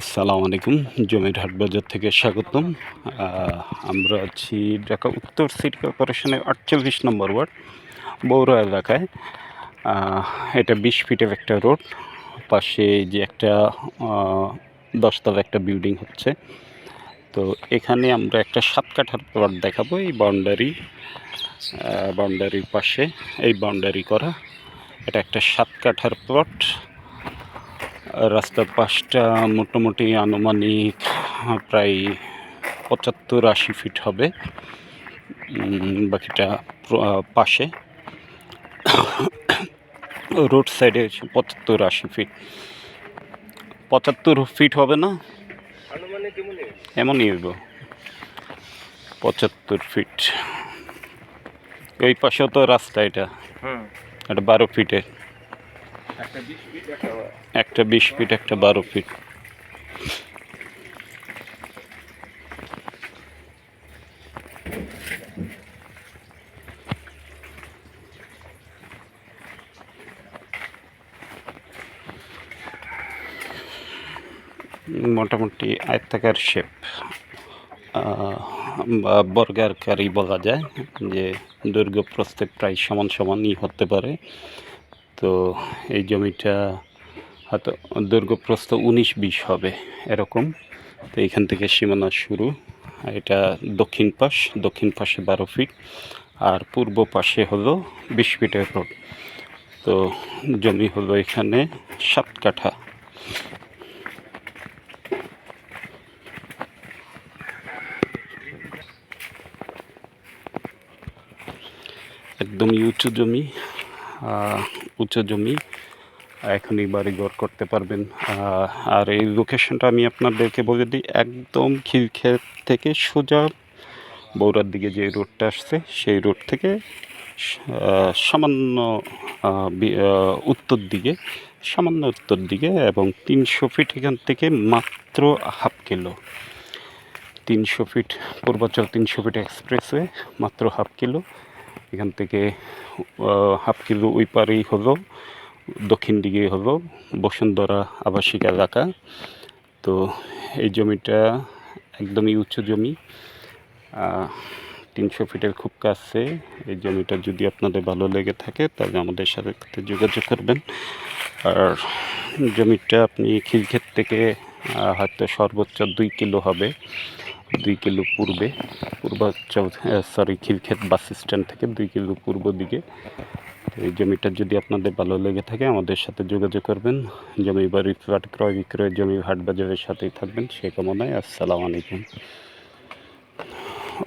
আসসালামু আলাইকুম, জমির হাট বাজার থেকে স্বাগতম। আমরা আছি ঢাকা উত্তর সিটি কর্পোরেশনের আটচল্লিশ নম্বর ওয়ার্ড, বৌরা এলাকায়। এটা বিশ ফিটের একটা রোড, পাশে যে একটা দশতলা একটা বিল্ডিং হচ্ছে। তো এখানে আমরা একটা সাত কাঠার প্লট দেখাবো এই বাউন্ডারি বাউন্ডারির পাশে। এই বাউন্ডারি করা, এটা একটা সাত কাঠার প্লট। রাস্তার পাশটা মোটামুটি আনুমানিক প্রায় পঁচাত্তর আশি ফিট হবে। বাকিটা পাশে। রোড সাইডে পঁচাত্তর আশি ফিট পঁচাত্তর ফিট হবে না? এমনই হইব। পঁচাত্তর ফিট ওই পাশেও তো রাস্তা এটা। এটা বারো ফিটের একটা বিশ ফিট, একটা বারো ফিট। মোটামুটি আয়তাকার শেপ বা বর্গাকারই বলা যায় যে দৈর্ঘ্য প্রস্থে প্রায় সমান সমানই হতে পারে। তো এই জমিটা হয়তো দৈর্ঘ্য প্রস্থ উনিশ বিশ হবে এরকম। তো এখান থেকে সীমানা শুরু। এটা দক্ষিণ পাশ, দক্ষিণ পাশে বারো ফিট। আর পূর্ব পাশে হলো বিশ ফিটের রোড। তো জমি হলো এখানে সাত কাঠা। একদমই উঁচু জমি। আহ, উঁচু জমি এখনই বাড়ি ঘর করতে পারবেন। আর এই লোকেশনটা আমি আপনাদেরকে বলে দিই একদম খিলক্ষেত থেকে সোজা বৌরার দিকে যে রোডটা আসছে সেই রোড থেকে সামান্য উত্তর দিকে সামান্য উত্তর দিকে এবং তিনশো ফিট এখান থেকে মাত্র হাফ কিলো তিনশো ফিট পূর্বাচল তিনশো ফিট এক্সপ্রেসওয়ে মাত্র হাফ কিলো এখান থেকে হাফ কিলো ওই পারেই হলো, দক্ষিণ দিকে হলো বসুন্ধরা আবাসিক এলাকা। তো এই জমিটা একদমই উচ্চ জমি তিনশো ফিটের খুব কাছে। এই জমিটা যদি আপনাদের ভালো লেগে থাকে, তাহলে আমাদের সাথে যোগাযোগ করবেন। আর জমিটা আপনি খিলক্ষেত থেকে হয়তো সর্বোচ্চ দুই কিলো হবে। দুই কিলো পূর্বে পূর্বাঞ্চল সরি খিলক্ষেত বাস স্ট্যান্ড থেকে দুই কিলো পূর্ব দিকে। এই জমিটা যদি আপনাদের ভালো লেগে থাকে, আমাদের সাথে যোগাযোগ করবেন। জমি বাড়ি ফ্ল্যাট ক্রয় বিক্রয়, জমি হাট বাজারের সাথেই থাকবেন। সে কামনায় আসসালামু আলাইকুম।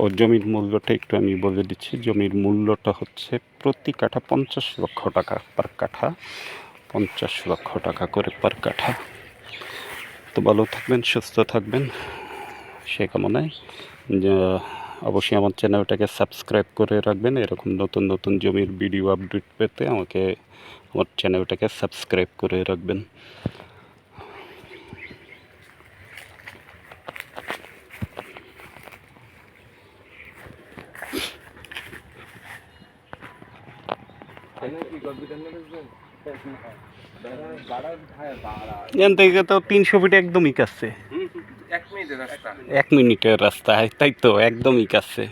ও জমির মূল্যটা একটু আমি বলে দিচ্ছি। জমির মূল্যটা হচ্ছে প্রতি কাঠা পঞ্চাশ লক্ষ টাকা পার কাঠা। পঞ্চাশ লক্ষ টাকা করে পার কাঠা। তো ভালো থাকবেন, সুস্থ থাকবেন। সে কামনায় অবশ্যই আমার চ্যানেলটাকে সাবস্ক্রাইব করে রাখবেন। এরকম নতুন নতুন জমির ভিডিও আপডেট পেতে আমাকে আমার চ্যানেলটাকে সাবস্ক্রাইব করে রাখবেন। এখান থেকে তো তিনশো ফিট একদমই কাছে। এক মিনিটের রাস্তা তাই তো একদমই কাছে।